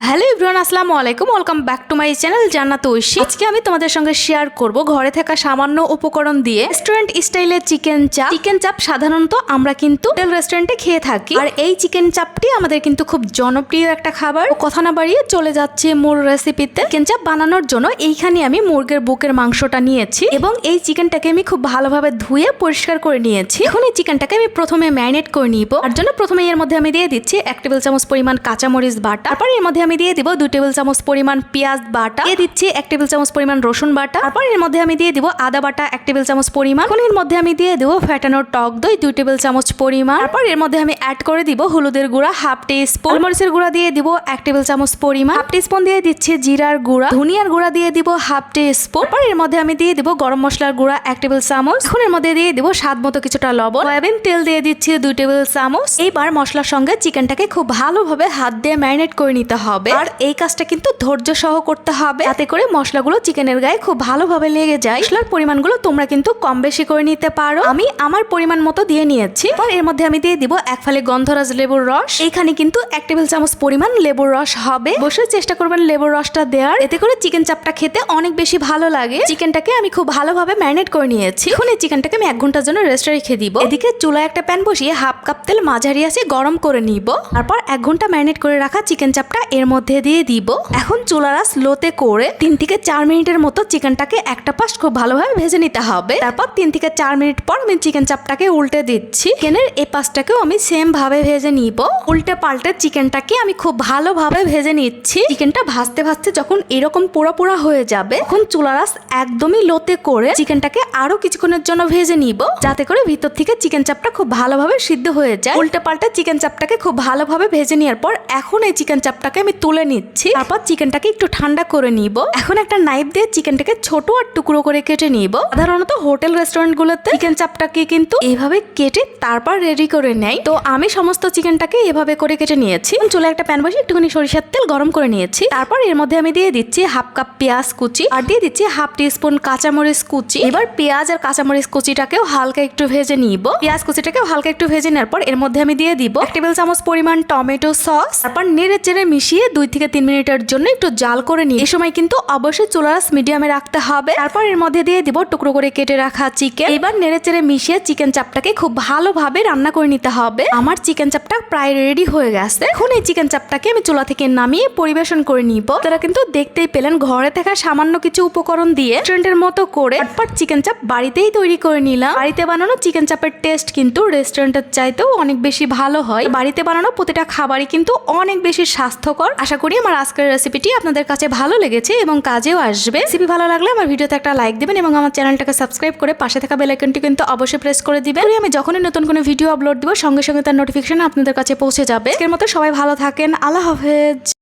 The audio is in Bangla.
হ্যালো ইব্রান আসসালামু আলাইকুম। Welcome back to my channel Jannat Oishi আজকে আমি তোমাদের সঙ্গে শেয়ার করব ঘরে থাকা সামান্য উপকরণ দিয়ে রেস্টুরেন্ট স্টাইলের চিকেন চাপ চিকেন চাপ সাধারণত আমরা কিন্তু হোটেল রেস্টুরেন্টে খেয়ে থাকি। আর এই চিকেন চাপটি আমাদের কিন্তু খুব জনপ্রিয় একটা খাবার। কথা না বাড়িয়ে চলে যাচ্ছে মূল রেসিপিতে চিকেন চাপ বানানোর জন্য এইখানে আমি মুরগের বুকের মাংসটা নিয়েছি এবং এই চিকেনটাকে আমি খুব ভালোভাবে ধুয়ে পরিষ্কার করে নিয়েছি। এখন এই চিকেনটাকে আমি প্রথমে ম্যারিনেট করে নিব। তার জন্য প্রথমে এর মধ্যে আমি দিয়ে দিচ্ছি এক টেবিল চামচ পরিমাণ কাঁচামরিচ বাটা। তারপর এর মধ্যে আমি দিয়ে দিব দুই টেবিল চামচ পরিমাণ পেঁয়াজ বাটা। দিয়ে দিচ্ছি এক টেবিল চামচ পরিমাণ রসুন বাটা। তারপর এর মধ্যে আমি দিয়ে দিব আদা বাটা এক টেবিল চামচ পরিমাণ। এখন এর মধ্যে আমি দিয়ে দেবো ফ্যাটানোর টক দই দুই টেবিল চামচ পরিমাণ। তারপর এর মধ্যে আমি অ্যাড করে দিব হলুদের গুঁড়া হাফ টি স্পুন মরিচের গুঁড়া দিয়ে দিব এক টেবিল চামচ পরিমাণ। হাফ টি স্পুন দিয়ে দিচ্ছি জিরার গুঁড়া। ধনিয়ার গুঁড়া দিয়ে দিব হাফ টি স্পুন তারপর এর মধ্যে আমি দিয়ে দিব গরম মশলার গুঁড়া এক টেবিল চামচ। এখন এর মধ্যে দিয়ে দিব স্বাদ মতো কিছুটা লবণ। সয়াবিন তেল দিয়ে দিচ্ছি দুই টেবিল চামচ। এইবার মশলার সঙ্গে চিকেনটাকে খুব ভালোভাবে হাত দিয়ে ম্যারিনেট করে নিতে হবে। আর এই কাজটা কিন্তু ধৈর্য সহ করতে হবে। যাতে করে মশলাগুলো চিকেনের গায়ে খুব ভালোভাবে লেগে যায়। মশলার পরিমাণগুলো তোমরা কিন্তু কম বেশি করে নিতে পারো। আমি আমার পরিমাণ মতো দিয়ে নিয়েছি। পর এর মধ্যে আমি দিয়ে দিব এক ফালে গন্ধরাজ লেবুর রস। এখানে কিন্তু এক টেবিল চামচ পরিমাণ লেবুর রস হবে। বসে চেষ্টা করবেন লেবুর রসটা দেওয়ার। এতে করে চিকেন চাপটা খেতে অনেক বেশি ভালো লাগে। চিকেনটাকে আমি খুব ভালোভাবে ম্যারিনেট করে নিয়েছি। এখন এই চিকেনটাকে আমি এক ঘণ্টার জন্য রেস্টে রেখে দিব। এদিকে চুলায় একটা প্যান বসিয়ে হাফ কাপ তেল মাঝারি আছে গরম করে নিব। তারপর এক ঘণ্টা ম্যারিনেট করে রাখা চিকেন চাপটা এর মধ্যে দিয়ে দিব। এখন চুলারা স্লোতে করে তিন থেকে চার মিনিটের মতো চিকেনটাকে একটা পাশ খুব ভালোভাবে ভেজে নিতে হবে। তারপর তিন থেকে চার মিনিট পর আমি চিকেন চাপটাকে উল্টে দিচ্ছি। চিকেনের এ পাশটাকেও আমি সেম ভাবে ভেজে নিব। উল্টে পাল্টে চিকেনটাকে আমি খুব ভালোভাবে ভেজে নিচ্ছি। চিকেনটা ভাজতে ভাজতে যখন এরকম পোড়া পোড়া হয়ে যাবে, তখন চুলারাস একদমই লোতে করে চিকেনটাকে আরও কিছুক্ষণের জন্য ভেজে নিব। যাতে করে ভিতর থেকে চিকেন চাপটা খুব ভালোভাবে সিদ্ধ হয়ে যায়। উল্টে পাল্টে চিকেন চাপটাকে খুব ভালোভাবে ভেজে নেওয়ার পর এখন এই চিকেন চাপটাকে আমি তুলে নিচ্ছি। তারপর চিকেনটাকে একটু ঠান্ডা করে নিব। এখন একটা নাইফ দিয়ে চিকেনটাকে ছোট আর টুকরো করে কেটে নিব। সাধারণত হোটেল রেস্টুরেন্ট গুলোতে চিকেন চাপটাকে কিন্তু এইভাবে কেটে তারপর রেডি করে নেয় তো আমি সমস্ত চিকেনটাকে এভাবে করে কেটে নিয়েছি। চুলে একটা প্যান বসে একটুখানি সরিষার তেল গরম করে নিয়েছি। তারপর এর মধ্যে আমি দিয়ে দিচ্ছি হাফ কাপ পেঁয়াজ কুচি আর দিয়ে দিচ্ছি হাফ টি স্পুন কাঁচামরিচ কুচি। এবার পেঁয়াজ আর কাঁচামরিচ কুচিটাকেও হালকা একটু ভেজে নিব। পেঁয়াজ কুচিটাকেও হালকা একটু ভেজে নেওয়ার পর এর মধ্যে আমি দিয়ে দিব এক টেবিল চামচ পরিমাণ টমেটো সস। তারপর নেড়ে চেড়ে মিশিয়ে দুই থেকে তিন মিনিটের জন্য একটু জাল করে নিই। এই সময় কিন্তু অবশ্যই চুলারাস মিডিয়ামে রাখতে হবে। তারপর এর মধ্যে দিয়ে দিব টুকরো করে কেটে রাখা চিকেন। এবার নেড়ে চেড়ে মিশিয়ে চিকেন চাপটাকে খুব ভালোভাবে রান্না করে নিতে হবে। আমার চিকেন চাপটা প্রায় রেডি হয়ে গেছে। এখন এই চিকেন চাপটাকে আমি চুলা থেকে নামিয়ে পরিবেশন করে নিব। তারা কিন্তু দেখতেই পেলেন ঘরে থাকা সামান্য কিছু উপকরণ দিয়ে রেস্টুরেন্টের মতো করে চটপট চিকেন চাপ বাড়িতেই তৈরি করে নিলাম। বাড়িতে বানানো চিকেন চাপের টেস্ট কিন্তু রেস্টুরেন্টের চাইতেও অনেক বেশি ভালো হয়। বাড়িতে বানানো প্রতিটা খাবারই কিন্তু অনেক বেশি স্বাস্থ্যকর আশা করি আমার আজকের রেসিপিটি আপনাদের কাছে ভালো লেগেছে এবং কাজেও আসবে। রেসিপি ভালো লাগলে আমার ভিডিওতে একটা লাইক দেবেন এবং আমার চ্যানেলটাকে সাবস্ক্রাইব করে পাশে থাকা বেলাইকনটি কিন্তু অবশ্যই প্রেস করে দিবেন। আমি যখনই নতুন কোনো ভিডিও আপলোড দিব, সঙ্গে সঙ্গে তার নোটিফিকেশন আপনাদের কাছে পৌঁছে যাবে। এর মতো সবাই ভালো থাকেন, আল্লাহ হাফেজ।